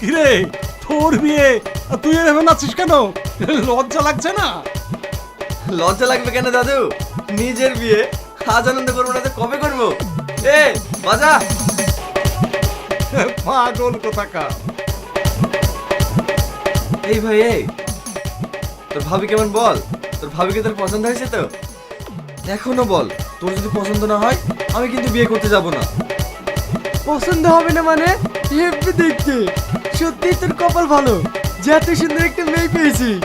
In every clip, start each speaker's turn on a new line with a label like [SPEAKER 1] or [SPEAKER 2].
[SPEAKER 1] কিরে, তোর বিয়ে তুই এরকম আছিস কেন? লজ্জা লাগছে না?
[SPEAKER 2] লজ্জা লাগবে কেন দাদু? নিজের বিয়ে, আজ আনন্দ করব না তো কবে করব? এ, বাজা।
[SPEAKER 1] পাগল কোথাকা
[SPEAKER 2] এই ভাই এই। তোর ভাবি কেমন বল? তোর ভাবিকে তোর পছন্দ হয়েছে তো? এখনও বল তোর যদি পছন্দ না হয় আমি কিন্তু বিয়ে করতে যাব না।
[SPEAKER 3] পছন্দ হবে না মানে? হেব্বি দেখতে। সত্যি তোর কপাল ভালো। যে এত সুন্দর একটা মেয়ে পেয়েছি।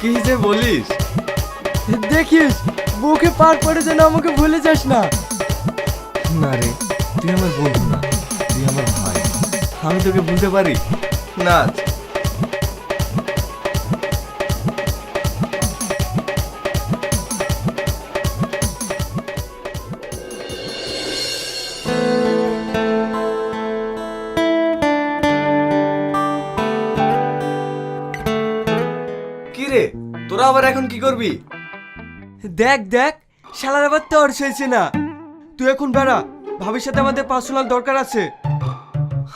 [SPEAKER 2] কি যে বলিস?
[SPEAKER 3] দেখিস বউকে পার পরে যেন আমাকে ভুলে যাস না।
[SPEAKER 2] না রে তুই আমার বন্ধু না। আমি তোকে বুঝতে পারি? নাচ রে তোরা আবার এখন কি করবি?
[SPEAKER 3] দেখ দেখ, শালার আবার তোর সইছে না। তুই এখন বেড়া, ভাবির সাথে আমাদের পার্সোনাল দরকার আছে।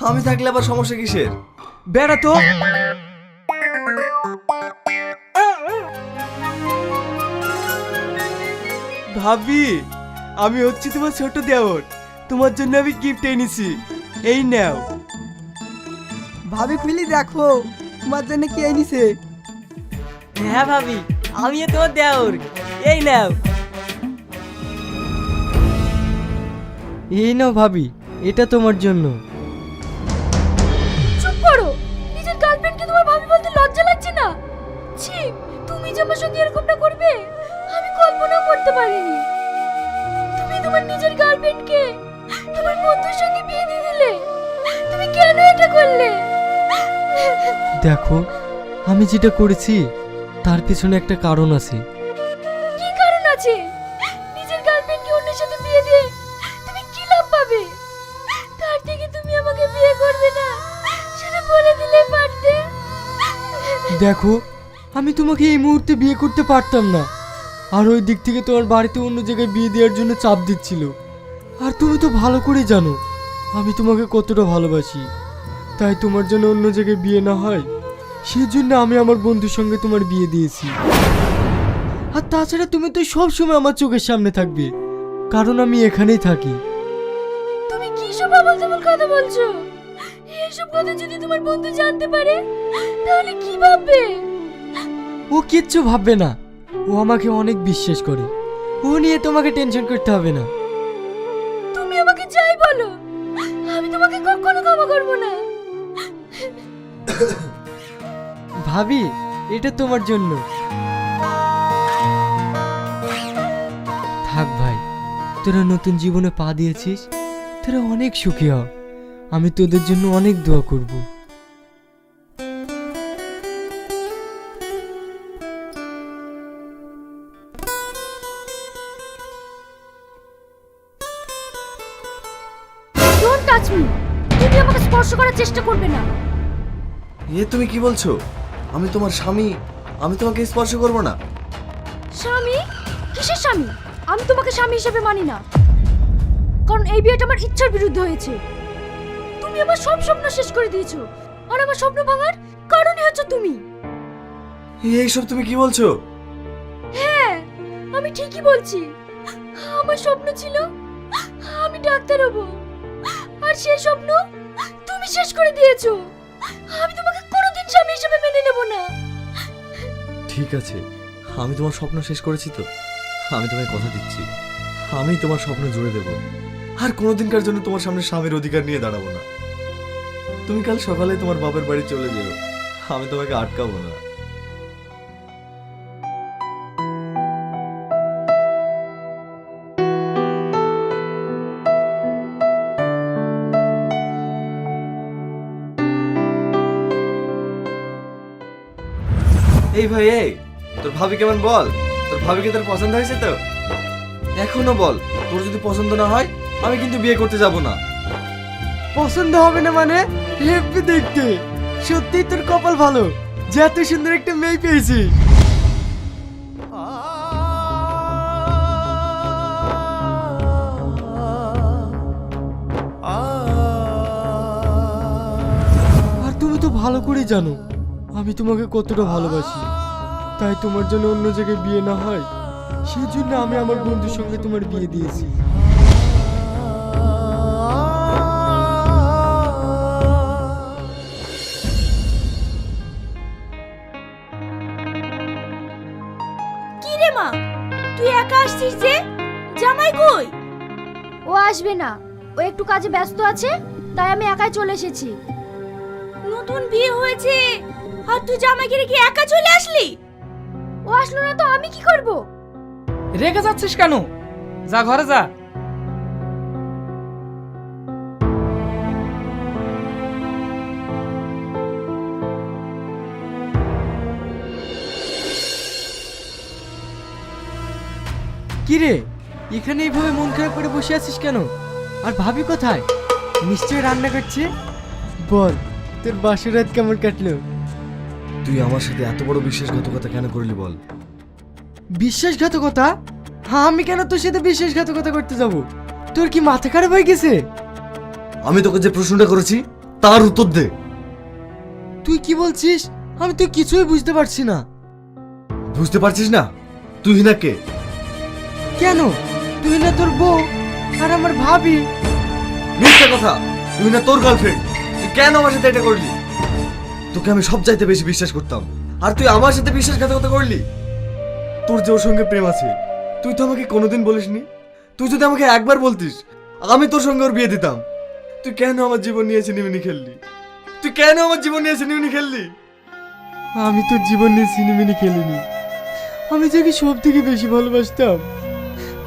[SPEAKER 2] আমি থাকলে আবার সমস্যা কিসের?
[SPEAKER 3] বেড়া তো। ভাবি আমি হচ্ছি তোমার ছোট দেওর। তোমার জন্য আমি গিফট এনেছি। এই নাও। ভাবি খুলি দেখো। তোমার জন্য কি এনেছে?
[SPEAKER 4] হ্যাঁ ভাবি আমি তোমার দেওর। এই নাও।
[SPEAKER 3] এই নাও ভাবি এটা তোমার জন্য। দেখো আমি যেটা করেছি তার পিছনে একটা কারণ আছে।
[SPEAKER 5] কি কারণ আছে? নিজের গার্লফ্রেন্ডকে অন্যের সাথে বিয়ে দিয়ে তুমি কি লাভ পাবে? তার থেকে তুমি আমাকে বিয়ে করবে না সেটা বলে দিলেই পারতে।
[SPEAKER 3] দেখো আমি তোমাকে এই মুহূর্তে বিয়ে করতে পারতাম না। আর ওই দিক থেকে তোমার বাড়িতে অন্য জায়গায় বিয়ে দেওয়ার জন্য চাপ দিচ্ছিল। আর তুমি তো ভালো করে জানো আমি তোমাকে কতটা ভালোবাসি। তাই তোমার জন্য অন্য জায়গায় বিয়ে না হয় সেই জন্য আমি আমার বন্ধুর সঙ্গে তোমার বিয়ে দিয়েছি। আর তাছাড়া তুমি তো সব সময় আমার চোখের সামনে থাকবে কারণ আমি এখানেই থাকি।
[SPEAKER 5] তুমি কি সব আবল কথা বলছো? এসব কথা যদি তোমার বন্ধু জানতে পারে তাহলে কি ভাববে?
[SPEAKER 3] ও কিচ্ছু ভাববে না। ও আমাকে অনেক বিশ্বাস করে। ও নিয়ে তোমাকে টেনশন করতে হবে না।
[SPEAKER 5] তুমি আমাকে যাই বলো। আমি তোমাকে কখনো ক্ষমা করব না।
[SPEAKER 3] ভাবি এটা তোমার জন্য। থাক ভাই তোরা নতুন জীবনে পা দিয়েছিস তোরা অনেক সুখী হ। আমি তোদের জন্য অনেক দোয়া করব।
[SPEAKER 5] তুমি আমাকে স্পর্শ করার চেষ্টা করবে না।
[SPEAKER 2] এ তুমি কি বলছো? আমি তোমার স্বামী আমি তোমাকে স্পর্শ করব না।
[SPEAKER 5] স্বামী? কিসের স্বামী? আমি তোমাকে স্বামী হিসেবে মানি না। কারণ এই বিয়েটা আমার ইচ্ছার বিরুদ্ধে হয়েছে। তুমি আমার সব স্বপ্ন শেষ করে দিয়েছ। আর আমার স্বপ্ন ভাঙার কারণই হচ্ছে তুমি।
[SPEAKER 2] এইসব তুমি কি বলছো?
[SPEAKER 5] হ্যাঁ আমি ঠিকই বলছি। আমার স্বপ্ন ছিল আমি ডাক্তার হব। আর সেই স্বপ্ন তুমি শেষ করে দিয়েছ। আমি তোমাকে স্বামী হিসেবে মেনে নেব না।
[SPEAKER 2] ঠিক আছে, আমি তোমার স্বপ্ন শেষ করেছি তো। আমি তোমায় কথা দিচ্ছি। আমি তোমার স্বপ্ন জুড়ে দেব। আর কোনোদিনকার জন্য তোমার সামনে স্বামীর অধিকার নিয়ে দাঁড়াবো না। তুমি কাল সকালে তোমার বাবার বাড়ি চলে যেও। আমি তোমাকে আটকাবো না। এই ভাই, এই, তোর ভাবি কেমন বল? তোর ভাবিকে তোর পছন্দ হয়েছে তো? এখনও বল, তোর যদি পছন্দ না হয়, আমি কিন্তু বিয়ে করতে যাব না।
[SPEAKER 3] পছন্দ হবে না মানে? হেব্বি দেখতে। সত্যিই তোর কপাল ভালো। যে এত সুন্দর একটা মেয়ে পেয়েছিস আর তুমি তো ভালো করে জানো আমি তোমাকে কতটা ভালোবাসি। তাই তোমার জন্য অন্য জায়গায় বিয়ে না হয় সেই জন্য আমি আমার বন্ধুর সঙ্গে তোমার বিয়ে দিয়েছি।
[SPEAKER 5] কি রে মা? তুই একা আসছিস যে? জামাই কই? ও আসবে না। ও একটু কাজে ব্যস্ত আছে তাই আমি একাই চলে এসেছি। নতুন বিয়ে হয়েছে। আর তুই জামাইকে রেখে একা চলে আসলি? ও আসলো না তো, আমি কি করব?
[SPEAKER 4] রেখে যাচ্ছিস কেন? যা ঘরে যা।
[SPEAKER 3] কি রে এখানে এইভাবে মন খারাপ করে বসে আছিস কেন? আর ভাবি কোথায়? নিশ্চয়ই রান্না করছে? বল, তোর বাসর রাত কেমন কাটলো?
[SPEAKER 2] তুই আমার সাথে এত বড় বিশ্বাসঘাতকতা কেন করলি বল?
[SPEAKER 3] বিশ্বাসঘাতকতা? হ্যাঁ আমি কেন তোর সাথে বিশ্বাসঘাতকতা করতে যাব? তোর কি মাথা খারাপ হয়ে গেছে?
[SPEAKER 2] আমি তোকে যে প্রশ্নটা করেছি তার উত্তর দে।
[SPEAKER 3] তুই কি বলছিস? আমি তো কিছুই বুঝতে পারছি না।
[SPEAKER 2] বুঝতে পারছিস না? তুই হিনা কে?
[SPEAKER 3] কেন? তুই না তোর বউ আর আমার ভাবি।
[SPEAKER 2] মিথ্যা কথা। তুই না তোর গার্লফ্রেন্ড তুই কেন আমার সাথে এটা করলি? তোকে আমি সব চাইতে বেশি বিশ্বাস করতাম। আর তুই আমার সাথে বিশ্বাসঘাতকতা করলি? তোর যে ওর সঙ্গে প্রেম আছে, তুই তো আমাকে কোনোদিন বলিসনি। তুই যদি আমাকে একবার বলতিস, আমি তোর সঙ্গে ওর বিয়ে দিতাম। তুই কেন আমার জীবন নিয়ে সিনেমিনি খেললি? তুই কেন আমার জীবন নিয়ে সিনেমিনি খেললি?
[SPEAKER 3] আমি তোর জীবন নিয়ে সিনেমিনি খেলিনি। আমি যাকে সব থেকে বেশি ভালোবাসতাম,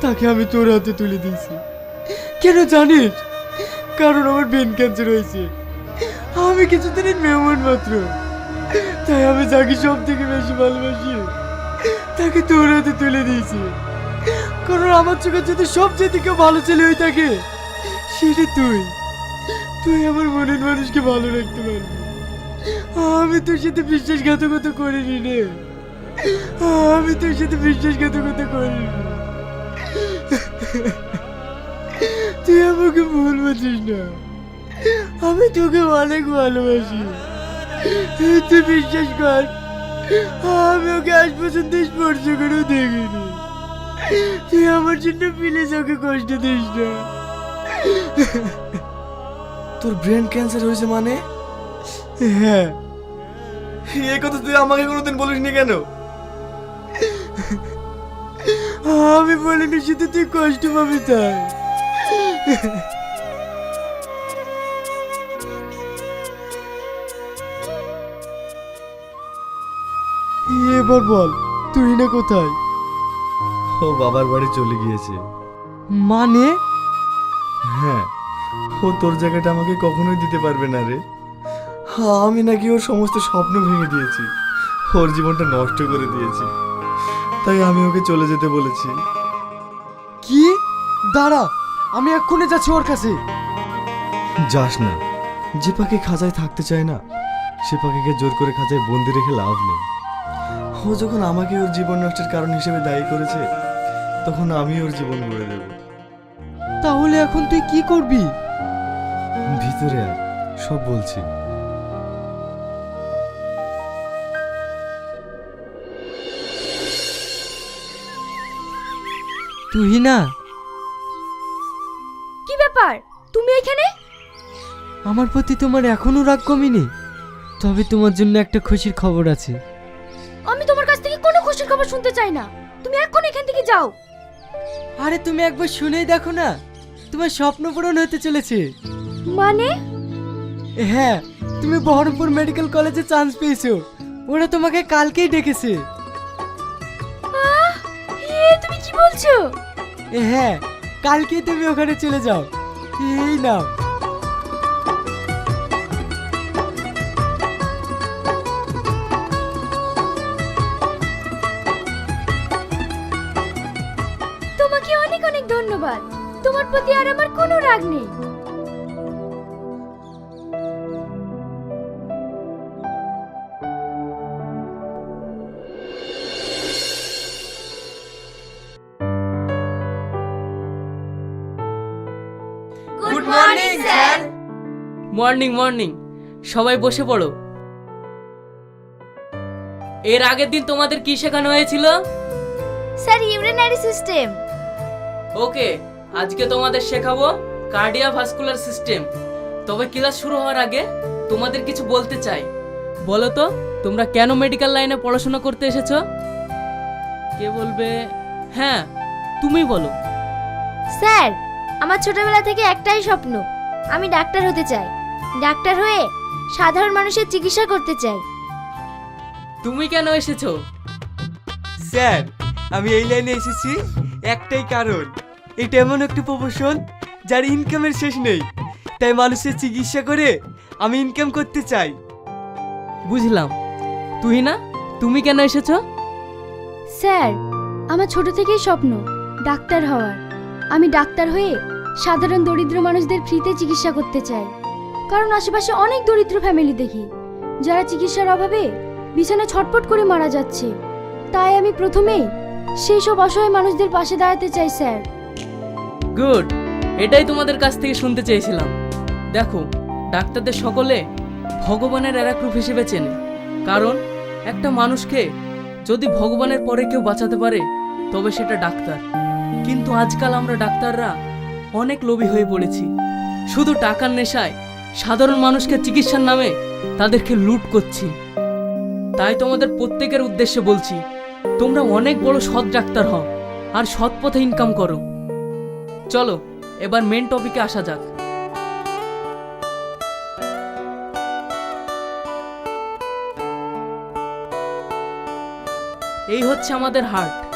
[SPEAKER 3] তাকে আমি তোর হাতে তুলে দিয়েছি। কেন জানিস? কারণ আমার ব্রেন ক্যান্সার হয়েছে। আমি কিছুদিনের মেহমান মাত্র। তাই আমি যাকে সব থেকে বেশি ভালোবাসি। তাকে তোর হাতে তুলে দিয়েছি। কারণ আমার চোখে যদি সবচেয়ে থেকে ভালো ছেলে হয়ে থাকে, সেটা তুই। তুই আমার মনের মানুষকে ভালো রাখতে পারবি। আমি তোর সাথে বিশ্বাসঘাতকতা করিনি রে। আমি তোর সাথে বিশ্বাসঘাতকতা করিনি। তুই আমাকে ভুল বুঝিস না। আমি তোকে অনেক ভালোবাসি। তুই বিশ্বাস কর আমি ওকে আজ পর্যন্ত স্পর্শ করেও দেখিনি। তুই আমার জন্য প্লিজ ওকে কষ্ট দিস না।
[SPEAKER 2] তোর ব্রেন ক্যান্সার হয়েছে মানে?
[SPEAKER 3] হ্যাঁ।
[SPEAKER 2] এই কথা তুই আমাকে কোনোদিন বলিসনি কেন?
[SPEAKER 3] আমি বলিনি শুধু তুই কষ্ট পাবি তাই। এবার বল তুই না কোথায়?
[SPEAKER 2] ও বাবার বাড়ি চলে গিয়েছে।
[SPEAKER 3] মানে?
[SPEAKER 2] হ্যাঁ ও তোর জায়গাটা আমাকে কখনোই দিতে পারবে না রে। হ্যাঁ, আমি নাকি ওর সমস্ত স্বপ্ন ভেঙে দিয়েছি। ওর জীবনটা নষ্ট করে দিয়েছি। তাই আমি ওকে চলে যেতে বলেছি।
[SPEAKER 3] কি? দাঁড়া আমি এক্ষুনি যাচ্ছি ওর কাছে।
[SPEAKER 2] যাস না। যে পাখি খাঁচায় থাকতে চায় না সে পাখিকে জোর করে খাঁচায় বন্দি রেখে লাভ নেই। ও যখন আমাকে ওর জীবন নষ্টের কারণ হিসেবে দায়ী করেছে তখন আমি ওর জীবন গড়ে দেব।
[SPEAKER 3] তাহলে এখন তুই কি করবি?
[SPEAKER 2] ভিতরে আয় সব বলছি।
[SPEAKER 3] তুই না
[SPEAKER 5] কি ব্যাপার? তুমি এখানে?
[SPEAKER 3] আমার প্রতি তোমার এখনও রাগ কমেনি? তবে তোমার জন্য একটা খুশির খবর আছে।
[SPEAKER 5] খবর শুনতে চাই না। তুমি এখন এখান থেকে যাও।
[SPEAKER 3] আরে তুমি একবার শুনেই দেখো না তোমার স্বপ্ন পূরণ হতে চলেছে।
[SPEAKER 5] মানে?
[SPEAKER 3] হ্যাঁ তুমি বহরমপুর মেডিকেল কলেজে চান্স পেয়েছ। ওরা তোমাকে কালকেই ডেকেছে।
[SPEAKER 5] আহ, এ তুমি কি বলছো?
[SPEAKER 3] হ্যাঁ কালকেই তুমি ওখানে চলে যাও। এই নাও।
[SPEAKER 4] মর্নিং স্যার
[SPEAKER 6] মর্নিং মর্নিং সবাই বসে পড়ো। এর আগের দিন তোমাদের কি শেখানো হয়েছিল?
[SPEAKER 5] স্যার ইউরিনারি সিস্টেম
[SPEAKER 6] ওকে আজকে তোমাদের শেখাবো কার্ডিয়া ভাস্কুলার সিস্টেম। তবে ক্লাস শুরু হওয়ার আগে তোমাদের কিছু বলতে চাই। বলো তো তোমরা কেন মেডিকেল লাইনে পড়াশোনা করতে এসেছ? কে বলবে? হ্যাঁ তুমি বলো।
[SPEAKER 5] স্যার আমার ছোটবেলা থেকে একটাই স্বপ্ন আমি ডাক্তার হতে চাই। ডাক্তার হয়ে সাধারণ মানুষের চিকিৎসা করতে চাই।
[SPEAKER 6] তুমি কেন এসেছ?
[SPEAKER 3] স্যার আমি এই লাইনে এসেছি একটাই কারণ। এটা এমন একটা প্রফেশন যার ইনকামের শেষ নেই। তাই মানুষের চিকিৎসা করে আমি ইনকাম করতে চাই।
[SPEAKER 6] বুঝলাম। তুই না তুমি কেন এসেছ?
[SPEAKER 5] স্যার আমার ছোট থেকেই স্বপ্ন ডাক্তার হওয়ার। আমি ডাক্তার হয়ে সাধারণ দরিদ্র মানুষদের ফ্রিতে চিকিৎসা করতে চাই। কারণ আশেপাশে অনেক দরিদ্র ফ্যামিলি দেখি, যারা চিকিৎসার অভাবে বিছানা ছটপট করে মারা যাচ্ছে। তাই আমি প্রথমেই সেই সব অসহায় মানুষদের পাশে দাঁড়াতে চাই, স্যার।
[SPEAKER 6] গুড, এটাই তোমাদের কাছ থেকে শুনতে চেয়েছিলাম। দেখো, ডাক্তারদের সকলে ভগবানের এক রূপ হিসেবে চেনে। কারণ একটা মানুষকে যদি ভগবানের পরে কেউ বাঁচাতে পারে, তবে সেটা ডাক্তার। কিন্তু আজকাল আমরা ডাক্তাররা অনেক লোভী হয়ে পড়েছি। শুধু টাকার নেশায় সাধারণ মানুষকে চিকিৎসার নামে তাদেরকে লুট করছি। তাই তোমাদের প্রত্যেকের উদ্দেশ্যে বলছি, তোমরা অনেক বড় সৎ ডাক্তার হও আর সৎ পথে ইনকাম করো। চলো, এবার মেন টপিকে আসা যাক। এই হচ্ছে আমাদের হার্ট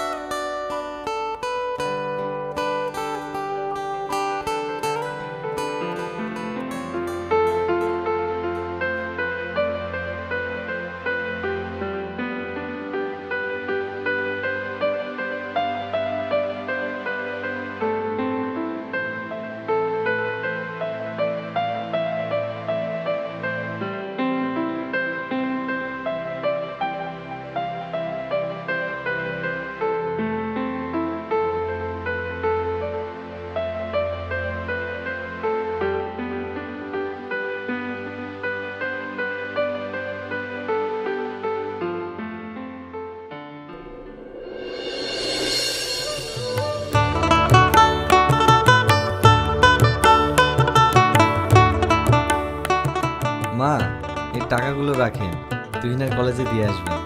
[SPEAKER 2] তুহিনার কলেজে দিয়ে আসবেন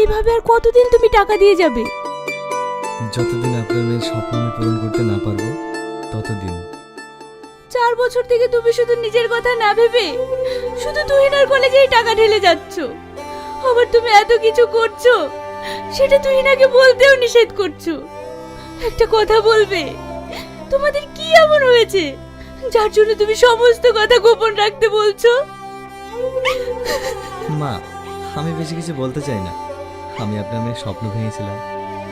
[SPEAKER 5] এইভাবে আর কতদিন তুমি টাকা দিয়ে যাবে?
[SPEAKER 2] যতদিন আপনার মেয়ের স্বপ্ন আমি পূরণ করতে না পারব ততদিন।
[SPEAKER 5] চার বছর থেকে তুমি শুধু নিজের কথা না ভেবে শুধু তুহিনার কলেজেই টাকা ঢেলে যাচ্ছ। আবার তুমি এত কিছু করছ সেটা তুহিনাকে বলতেও নিষেধ করছ। একটা কথা বলবে তোমাদের কি এমন হয়েছে? যার জন্য তুমি সমস্ত কথা গোপন রাখতে বলছো?
[SPEAKER 2] মা আমি বেশি কিছু বলতে চাই না। আমি আপনার মেয়ের স্বপ্ন ভেঙেছিলাম।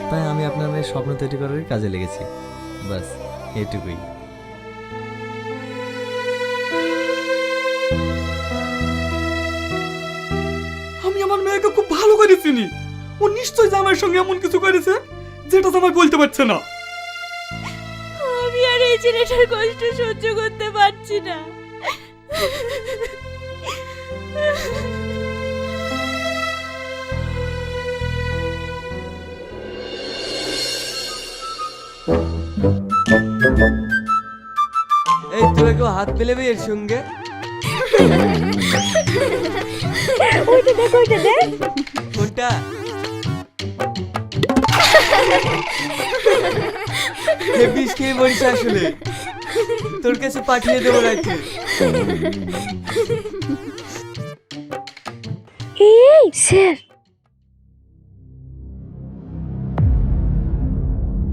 [SPEAKER 2] তাই আমি আপনার মেয়ের স্বপ্ন তৈরি করারই কাজে লেগেছি। বাস এটুকুই।
[SPEAKER 1] আমি আমার মেয়েকে খুব ভালো করে চিনি। ও নিশ্চয়ই জামাইয়ের সঙ্গে এমন কিছু করেছে যেটা জামাই বলতে পারছে না।
[SPEAKER 5] আমি আর এই ছেলেটার কষ্ট সহ্য করতে পারছি না।
[SPEAKER 3] এই তোরা কেউ হাত মেলেবে এর সঙ্গে? কোনটা? হে বিষ খেয়ে মরিস আসলে তোর কাছে পাঠিয়ে দেবো নাকি
[SPEAKER 5] এই, স্যার।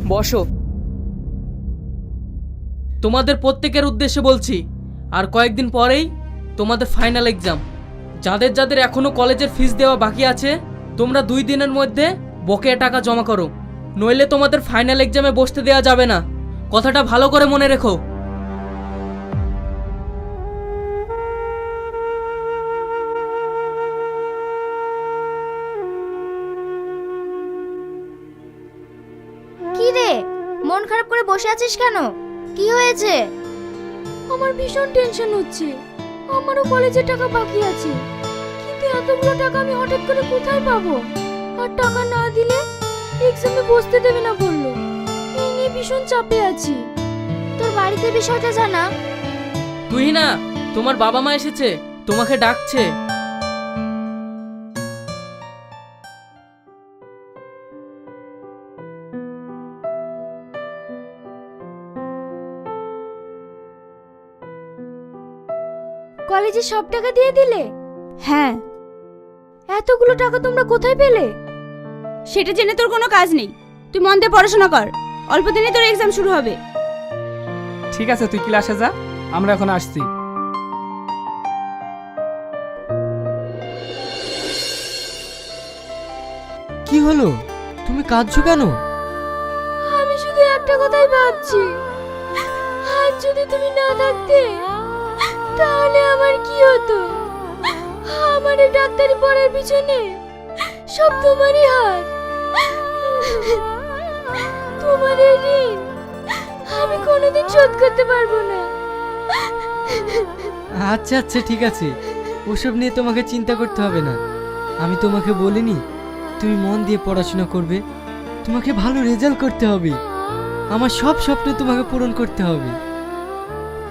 [SPEAKER 6] বসো। তোমাদের প্রত্যেকের উদ্দেশ্যে বলছি, আর কয়েকদিন পরেই তোমাদের ফাইনাল এক্সাম যাদের যাদের এখনও কলেজের ফিস দেওয়া বাকি আছে, তোমরা দুই দিনের মধ্যে বকেয়া টাকা জমা করো। নইলে তোমাদের ফাইনাল এক্সামে বসতে দেওয়া যাবে না। কথাটা ভালো করে মনে রেখো।
[SPEAKER 5] আছিস কেন? কি হয়েছে? আমার ভীষণ টেনশন হচ্ছে। আমারও কলেজের টাকা বাকি আছে। কিন্তু এতগুলো টাকা আমি হঠাৎ করে কোথায় পাবো? আর টাকা না দিলে এক্সামে বসতে দেবে না বলল। এই নিয়ে ভীষণ চাপে আছি। তোর বাড়িতে বিষয়টা জানা?
[SPEAKER 6] তুই না তোমার বাবা মা এসেছে। তোমাকে ডাকছে।
[SPEAKER 5] কলেজে সব টাকা দিয়ে দিলে? হ্যাঁ। এতগুলো টাকা তোমরা কোথায় পেলে?
[SPEAKER 7] সেটা জেনে তোর কোনো কাজ নেই। তুই মন দিয়ে পড়াশোনা কর। অল্প দিনে তোর এক্সাম শুরু হবে।
[SPEAKER 8] ঠিক আছে তুই ক্লাসে যা। আমরা এখন আসছি।
[SPEAKER 3] কি হলো? তুমি কাঁদছো কেন?
[SPEAKER 5] আমি শুধু একটা কথাই ভাবছি। আজ যদি তুমি না থাকতে তাহলে আমার কি হতো? আমার ডাক্তারি পড়ার পিছনে সব তোমারই হাত। তোমার এই ঋণ। আমি কোনোদিন শোধ করতে পারব না।
[SPEAKER 3] আচ্ছা আচ্ছা ঠিক আছে। ওসব নিয়ে তোমাকে চিন্তা করতে হবে না। আমি তোমাকে বলিনি তুমি মন দিয়ে পড়াশোনা করবে। তোমাকে ভালো রেজাল্ট করতে হবে। আমার সব স্বপ্ন তোমাকে পূরণ করতে হবে।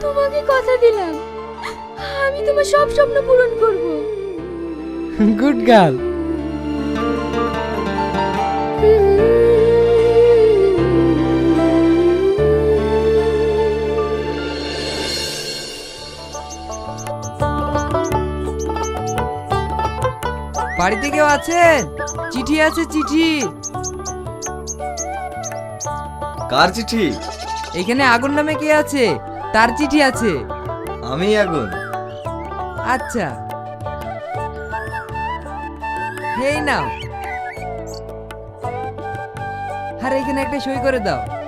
[SPEAKER 5] তোমাকে কথা দিলাম। আমি তোমার সব স্বপ্ন পূরণ করব।
[SPEAKER 3] Good girl.
[SPEAKER 4] বাড়িতে কেউ আছেন? চিঠি আছে চিঠি।
[SPEAKER 2] কার চিঠি?
[SPEAKER 4] এখানে আগুন নামে কে আছে? তার চিঠি আছে।
[SPEAKER 2] আমি আগুন।
[SPEAKER 4] আচ্ছা। হেই নাও। আর এখানে একটা সই করে দাও।